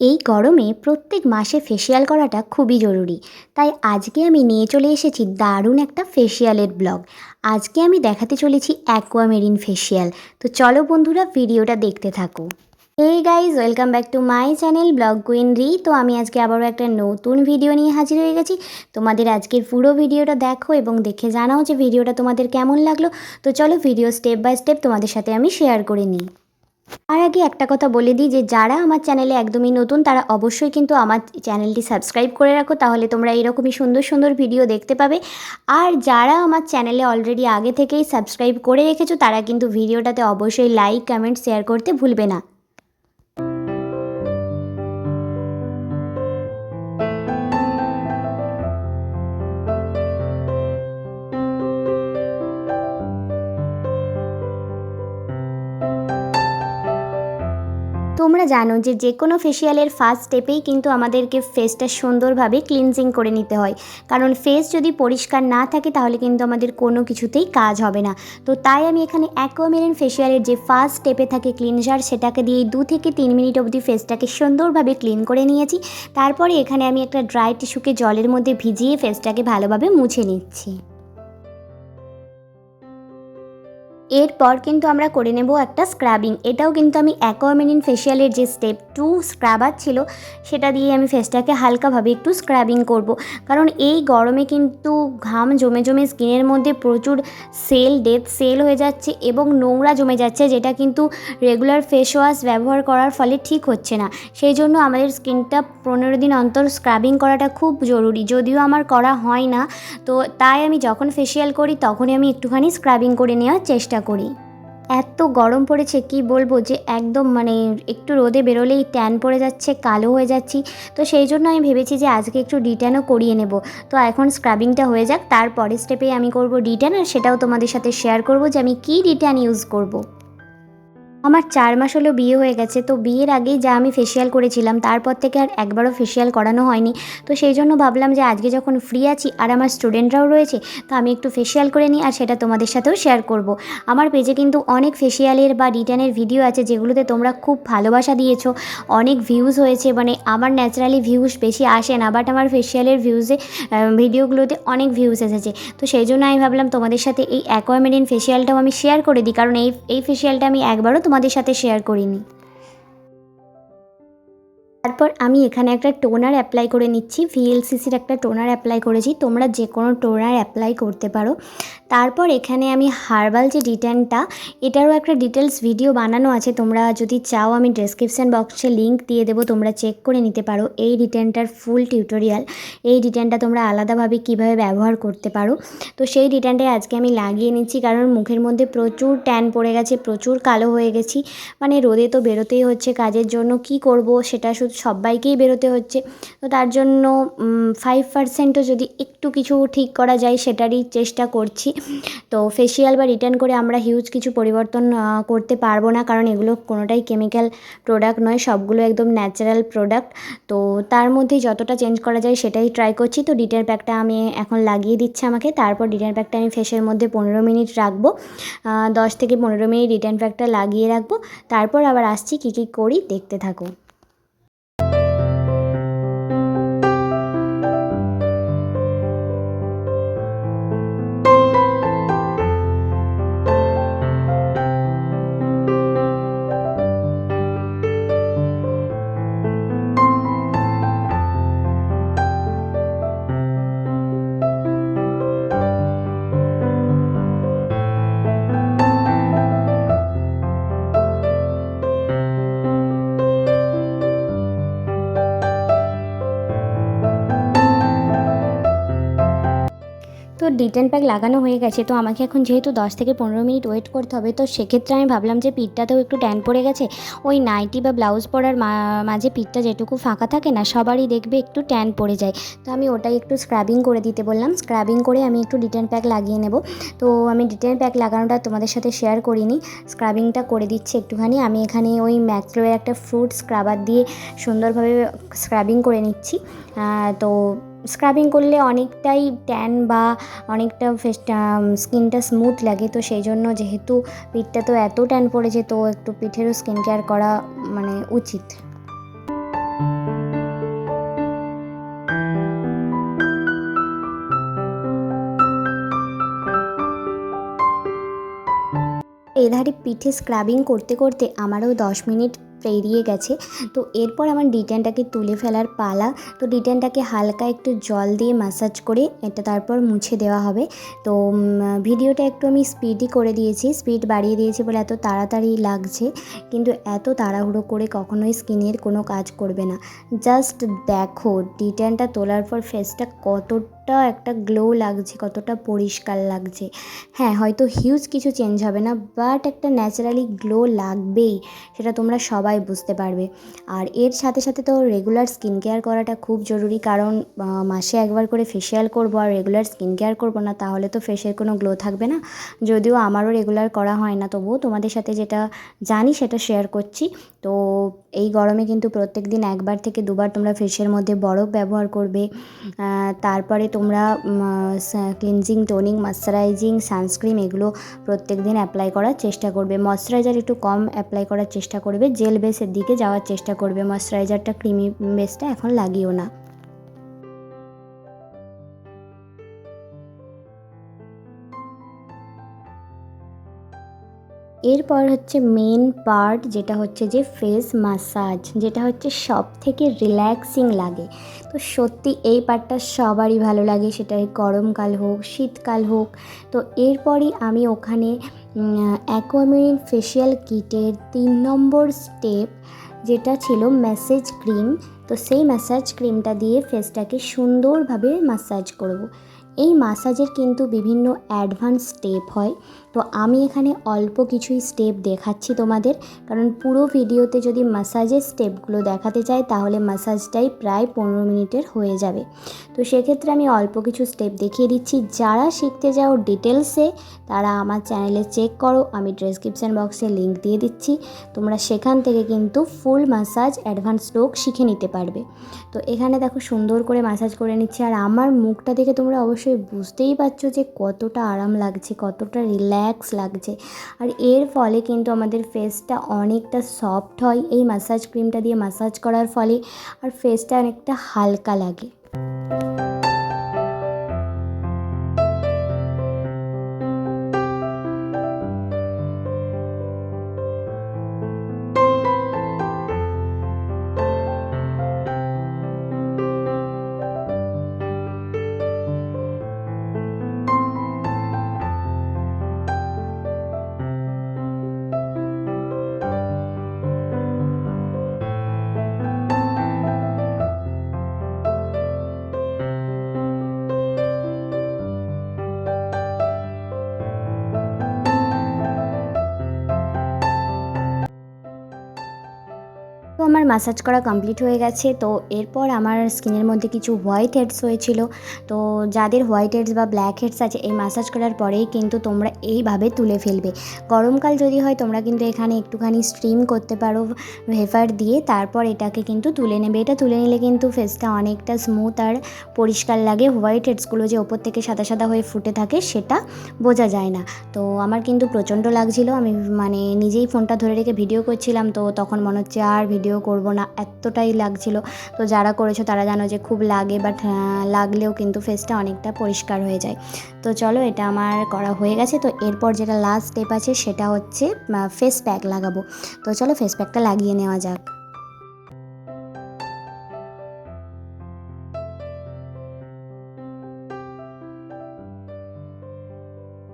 এই গরমে প্রত্যেক মাসে ফেসিয়াল করাটা খুবই জরুরি। তাই আজকে আমি নিয়ে চলে এসেছি দারুণ একটা ফেসিয়ালের ব্লগ আজকে আমি দেখাতে চলেছি অ্যাকোয়ামেরিন ফেসিয়াল তো চলো বন্ধুরা ভিডিওটা দেখতে থাকো। এই guys welcome back to my channel blog queen রি তো আমি আজকে আবারও একটা নতুন ভিডিও নিয়ে হাজির হয়ে গেছি। তোমাদের আজকের পুরো ভিডিওটা দেখো এবং দেখে জানাও যে ভিডিওটা তোমাদের কেমন লাগল। তো চলো ভিডিও স্টেপ বাই স্টেপ তোমাদের সাথে আমি শেয়ার করে নিই। আর আগে একটা কথা বলে দিই যে যারা আমার চ্যানেলে একদমই নতুন, তারা অবশ্যই কিন্তু আমার চ্যানেলটি সাবস্ক্রাইব করে রাখো, তাহলে তোমরা এরকমই সুন্দর সুন্দর ভিডিও দেখতে পাবে। আর যারা আমার চ্যানেলে অলরেডি আগে থেকেই সাবস্ক্রাইব করে রেখেছো, তারা কিন্তু ভিডিওটাতে অবশ্যই লাইক কমেন্ট শেয়ার করতে ভুলবে না। তোমরা জানো যে যে কোনো ফেসিয়ালের ফার্স্ট স্টেপেই কিন্তু আমাদেরকে ফেসটা সুন্দরভাবে ক্লিনজিং করে নিতে হয়। কারণ ফেস যদি পরিষ্কার না থাকে তাহলে কিন্তু আমাদের কোনো কিছুতেই কাজ হবে না। তো তাই আমি এখানে অ্যাকোয়ামেরিন ফেসিয়ালের যে ফার্স্ট স্টেপে থাকে ক্লিনজার সেটাকে দিয়ে দু থেকে তিন মিনিট অবধি ফেসটাকে সুন্দরভাবে ক্লিন করে নিয়েছি। তারপরে এখানে আমি একটা ড্রাই টিস্যুকে জলের মধ্যে ভিজিয়ে ফেসটাকে ভালোভাবে মুছে নিচ্ছি। এরপর কিন্তু আমরা করে নেব একটা স্ক্রাবিং এটাও কিন্তু আমি অ্যাকোয়ামেরিন ফেসিয়ালের যে স্টেপ টু স্ক্রাবার ছিল, সেটা দিয়ে আমি ফেসটাকে হালকাভাবে একটু স্ক্রাবিং করব। কারণ এই গরমে কিন্তু ঘাম জমে জমে স্কিনের মধ্যে প্রচুর সেল ডেথ সেল হয়ে যাচ্ছে এবং নোংরা জমে যাচ্ছে, যেটা কিন্তু রেগুলার ফেস ওয়াশ ব্যবহার করার ফলে ঠিক হচ্ছে না। সেই জন্য আমাদের স্কিনটা পনেরো দিন অন্তর স্ক্রাবিং করাটা খুব জরুরি। যদিও আমার করা হয় না, তো তাই আমি যখন ফেসিয়াল করি, তখনই আমি একটুখানি স্ক্রাবিং করে নেওয়ার চেষ্টা করি। এত গরম পড়েছে, কি বলব যে একদম মানে একটু রোদে বেরোলেই ট্যান পড়ে যাচ্ছে, কালো হয়ে যাচ্ছি। তো সেই জন্য আমি ভেবেছি যে আজকে একটু ডিট্যানও করিয়ে নেব। তো এখন স্ক্রাবিংটা হয়ে যাক, তারপরের স্টেপে আমি করব ডিট্যান আর সেটাও তোমাদের সাথে শেয়ার করব যে আমি কী ডিট্যান ইউজ করব। আমার চার মাস হলো বিয়ে হয়ে গেছে, তো বিয়ের আগেই যা আমি ফেসিয়াল করেছিলাম, তারপর থেকে আর একবারও ফেসিয়াল করানো হয়নি তো সেই জন্য ভাবলাম যে আজকে যখন ফ্রি আছি আর আমার স্টুডেন্টরাও রয়েছে, তো আমি একটু ফেসিয়াল করে নিই আর সেটা তোমাদের সাথেও শেয়ার করব। আমার পেজে কিন্তু অনেক ফেসিয়ালের বা রিটার্নের ভিডিও আছে যেগুলোতে তোমরা খুব ভালোবাসা দিয়েছ, অনেক ভিউজ হয়েছে মানে আমার ন্যাচারালি ভিউজ বেশি আসে না বাট আমার ফেসিয়ালের ভিউজে ভিডিওগুলোতে অনেক ভিউজ এসেছে তো সেই জন্য আমি ভাবলাম তোমাদের সাথে এই অ্যাকোয়ামেরিন ফেসিয়ালটাও আমি শেয়ার করে দিই, কারণ এই এই ফেসিয়ালটা আমি একবারও তোমাদের সাথে শেয়ার করিনি। তারপর আমি এখানে একটা টোনার অ্যাপ্লাই করে নিচ্ছি। ভিএলসিসির একটা টোনার অ্যাপ্লাই করেছি। তোমরা যে কোনো টোনার অ্যাপ্লাই করতে পারো। তারপর এখানে আমি হার্বাল যে ডিটেনটা এটারও একটা ডিটেলস ভিডিও বানানো আছে। তোমরা যদি চাও, আমি ডেসক্রিপশান বক্সে লিঙ্ক দিয়ে দেবো। তোমরা চেক করে নিতে পারো এই ডিটেনটার ফুল টিউটোরিয়াল এই ডিটেনটা তোমরা আলাদাভাবে কীভাবে ব্যবহার করতে পারো। তো সেই ডিটেনটাই আজকে আমি লাগিয়ে নিচ্ছি কারণ মুখের মধ্যে প্রচুর ট্যান পড়ে গেছে, প্রচুর কালো হয়ে গেছি। মানে রোদে তো বেরোতেই হচ্ছে কাজের জন্য। কি করব সেটা শুধু সবাইকেই বেরোতে হচ্ছে। তো তার জন্য ফাইভ পার্সেন্টও যদি একটু কিছু ঠিক করা যায় সেটারই চেষ্টা করছি। তো ফেসিয়াল বা রিটার্ন করে আমরা হিউজ কিছু পরিবর্তন করতে পারব না। কারণ এগুলো কোনোটাই কেমিক্যাল প্রোডাক্ট নয়, সবগুলো একদম ন্যাচারাল প্রোডাক্ট তো তার মধ্যে যতটা চেঞ্জ করা যায় সেটাই ট্রাই করছি। তো ডিটার প্যাকটা আমি এখন লাগিয়ে দিচ্ছে আমাকে। তারপর ডিটার প্যাকটা আমি ফেসের মধ্যে পনেরো মিনিট রাখব। দশ থেকে পনেরো মিনিট রিটার্ন প্যাকটা লাগিয়ে রাখব। তারপর আবার আসছি কী কী করি দেখতে থাকো তো ডিটেন প্যাক লাগানো হয়ে গেছে, তো আমাকে এখন যেহেতু দশ থেকে পনেরো মিনিট ওয়েট করতে হবে, তো সেক্ষেত্রে আমি ভাবলাম যে পিঠটাতেও একটু ট্যান পড়ে গেছে। ওই নাইটি বা ব্লাউজ পরার মাঝে পিঠটা যেটুকু ফাঁকা থাকে না, সবারই দেখবে একটু ট্যান পড়ে যায়। তো আমি ওটাই একটু স্ক্রাবিং করে দিতে বললাম স্ক্রাবিং করে আমি একটু ডিটেন প্যাক লাগিয়ে নেব। তো আমি ডিটেন প্যাক লাগানোটা তোমাদের সাথে শেয়ার করিনি স্ক্রাবিংটা করে দিচ্ছি একটুখানি। আমি এখানে ওই ম্যাক্রোয়ের একটা ফ্রুট স্ক্রাবার দিয়ে সুন্দরভাবে স্ক্রাবিং করে নিচ্ছি। তো স্ক্রাবিং করলে অনেকটাই ট্যান বা অনেকটা ফেস স্কিনটা স্মুথ লাগে। তো সেই জন্য যেহেতু পিঠটা তো এত ট্যান পড়েছে, তো একটু পিঠেরও স্কিন কেয়ার করা মানে উচিত। এধারে পিঠে স্ক্রাবিং করতে করতে আমারও দশ মিনিট পেরিয়ে গেছে। তো এরপর আমার ডিটেনটাকে তুলে ফেলার পালা, তো ডিটেনটাকে হালকা একটু জল দিয়ে ম্যাসাজ করে এটা তারপর মুছে দেওয়া হবে। তো ভিডিওটা একটু আমি স্পিডই করে দিয়েছি স্পিড বাড়িয়ে দিয়েছি বলে এত তাড়াতাড়ি লাগছে, কিন্তু এত তাড়াহুড়ো করে কখনোই স্কিনের কোনো কাজ করবে না। জাস্ট দেখো, ডিটেনটা তোলার পর ফেসটা কতটা একটা গ্লো লাগছে, কতটা পরিষ্কার লাগছে। হ্যাঁ হয়তো হিউজ কিছু চেঞ্জ হবে না বাট একটা ন্যাচারালি গ্লো লাগবেই, সেটা তোমরা সবাই বুঝতে পারবে। আর এর সাথে সাথে তো রেগুলার স্কিন কেয়ার করাটা খুব জরুরি, কারণ মাসে একবার করে ফেশিয়াল করব আর রেগুলার স্কিন কেয়ার করব না, তাহলে তো ফেসের কোনো গ্লো থাকবে না। যদিও আমারও রেগুলার করা হয় না, তবুও তোমাদের সাথে যেটা জানি, সেটা শেয়ার করছি। তো এই গরমে কিন্তু প্রত্যেক দিন একবার থেকে দুবার তোমরা ফেসের মধ্যে বরফ ব্যবহার করবে। তারপরে তোমরা ক্লিনজিং টোনিং ময়শ্চারাইজিং সানস্ক্রিম এগুলো প্রত্যেক দিন অ্যাপ্লাই করার চেষ্টা করবে। ময়শ্চারাইজার একটু কম অ্যাপ্লাই করার চেষ্টা করবে। জেল বেসের দিকে যাওয়ার চেষ্টা করবে। ময়শ্চারাইজারটা ক্রিমি বেসটা এখন লাগিও না। এরপর হচ্ছে মেন পার্ট যেটা হচ্ছে যে ফেস মাসাজ যেটা হচ্ছে সব থেকে রিল্যাক্সিং লাগে। তো সত্যি এই পার্টটা সবারই ভালো লাগে সেটা গরমকাল হোক শীতকাল হোক। তো এরপরই আমি ওখানে অ্যাকোয়ামেরিন ফেশিয়াল কিটের তিন নম্বর স্টেপ যেটা ছিল ম্যাসেজ ক্রিম তো সেই ম্যাসাজ ক্রিমটা দিয়ে ফেসটাকে সুন্দরভাবে ম্যাসাজ করব। এই মাসাজের কিন্তু বিভিন্ন অ্যাডভান্স স্টেপ হয়। তো আমি এখানে অল্প কিছুই স্টেপ দেখাচ্ছি তোমাদের। কারণ পুরো ভিডিওতে যদি মাসাজের স্টেপগুলো দেখাতে চাই, তাহলে মাসাজটাই প্রায় পনেরো মিনিটের হয়ে যাবে। তো সেক্ষেত্রে আমি অল্প কিছু স্টেপ দেখিয়ে দিচ্ছি। যারা শিখতে যাও ডিটেলসে তারা আমার চ্যানেলে চেক করো। আমি ডেসক্রিপশান বক্সে লিঙ্ক দিয়ে দিচ্ছি। তোমরা সেখান থেকে কিন্তু ফুল মাসাজ অ্যাডভান্স স্ট্রোক শিখে নিতে পারবে। তো এখানে দেখো সুন্দর করে মাসাজ করে নিচ্ছি। আর আমার মুখটা দেখে তোমরা অবশ্যই বুঝতেই পারছ যে কতটা আরাম লাগছে, কতটা রিল্যাক্স লাগছে। আর এর ফলে কিন্তু আমাদের ফেসটা অনেকটা সফট হয়। এই মাসাজ ক্রিমটা দিয়ে মাসাজ করার ফলে আর ফেসটা অনেকটা হালকা লাগে। মাসাজ করা কমপ্লিট হয়ে গেছে। তো এরপর আমার স্কিনের মধ্যে কিছু হোয়াইট হেডস হয়েছিল। তো যাদের হোয়াইট হেডস বা ব্ল্যাক হেডস আছে, এই মাসাজ করার পরেই কিন্তু তোমরা এইভাবে তুলে ফেলবে। গরমকাল যদি হয়, তোমরা কিন্তু এখানে একটুখানি স্ট্রিম করতে পারো ভেফার দিয়ে, তারপর এটাকে কিন্তু তুলে নেবে। এটা তুলে নিলে কিন্তু ফেসটা অনেকটা স্মুথ আর পরিষ্কার লাগে। হোয়াইট হেডসগুলো যে ওপর থেকে সাদা সাদা হয়ে ফুটে থাকে, সেটা বোঝা যায় না। তো আমার কিন্তু প্রচণ্ড লাগছিল। আমি মানে নিজেই ফোনটা ধরে রেখে ভিডিও করছিলাম, তো তখন মনে হচ্ছে আর ভিডিও করব না, এতটাই লাগছিল। তো যারা করেছ তারা জানো যে খুব লাগে বাট লাগলেও কিন্তু ফেসটা অনেকটা পরিষ্কার হয়ে যায়। তো চলো এটা আমার করা হয়ে গেছে। তো এরপর যেটা লাস্ট স্টেপ আছে সেটা হচ্ছে ফেস প্যাক লাগাবো। তো চলো ফেস প্যাকটা লাগিয়ে নেওয়া যাক।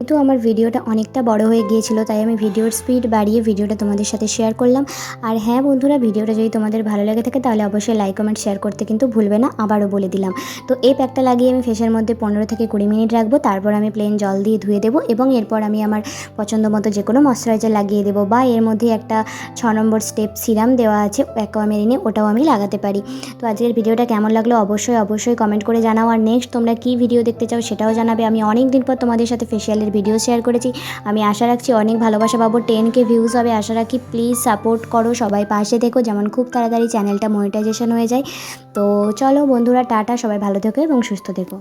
যেহেতু আমার ভিডিওটা অনেকটা বড় হয়ে গিয়েছিল, তাই আমি ভিডিওর স্পিড বাড়িয়ে ভিডিওটা তোমাদের সাথে শেয়ার করলাম। আর হ্যাঁ বন্ধুরা, ভিডিওটা যদি তোমাদের ভালো লেগে থাকে তাহলে অবশ্যই লাইক কমেন্ট শেয়ার করতে কিন্তু ভুলবে না, আবারও বলে দিলাম। তো এই প্যাকটা লাগিয়ে আমি ফেসের মধ্যে পনেরো থেকে কুড়ি মিনিট রাখব, তারপর আমি প্লেন জল দিয়ে ধুয়ে দেবো এবং এরপর আমি আমার পছন্দ মতো যে কোনো ময়শ্চারাইজার লাগিয়ে দেবো বা এর মধ্যে একটা ছ নম্বর স্টেপ সিরাম দেওয়া আছে অ্যাকোয়ামেরিনে ওটাও আমি লাগাতে পারি। তো আজকের ভিডিওটা কেমন লাগল অবশ্যই অবশ্যই কমেন্ট করে জানাও। আর নেক্সট তোমরা কী ভিডিও দেখতে চাও সেটাও জানাবে। আমি অনেক দিন পর তোমাদের সাথে ফেসিয়ালের ভিডিও শেয়ার করেছি। আমি আশা রাখছি অনেক ভালোবাসা পাবো। টেন কে ভিউজ হবে। আশা রাখি প্লিজ সাপোর্ট করো। সবাই পাশে দেখো যেমন খুব তাড়াতাড়ি চ্যানেলটা মনিটাইজেশন হয়ে যায়। তো চলো বন্ধুরা, টাটা। সবাই ভালো থেকো এবং সুস্থ থেকো।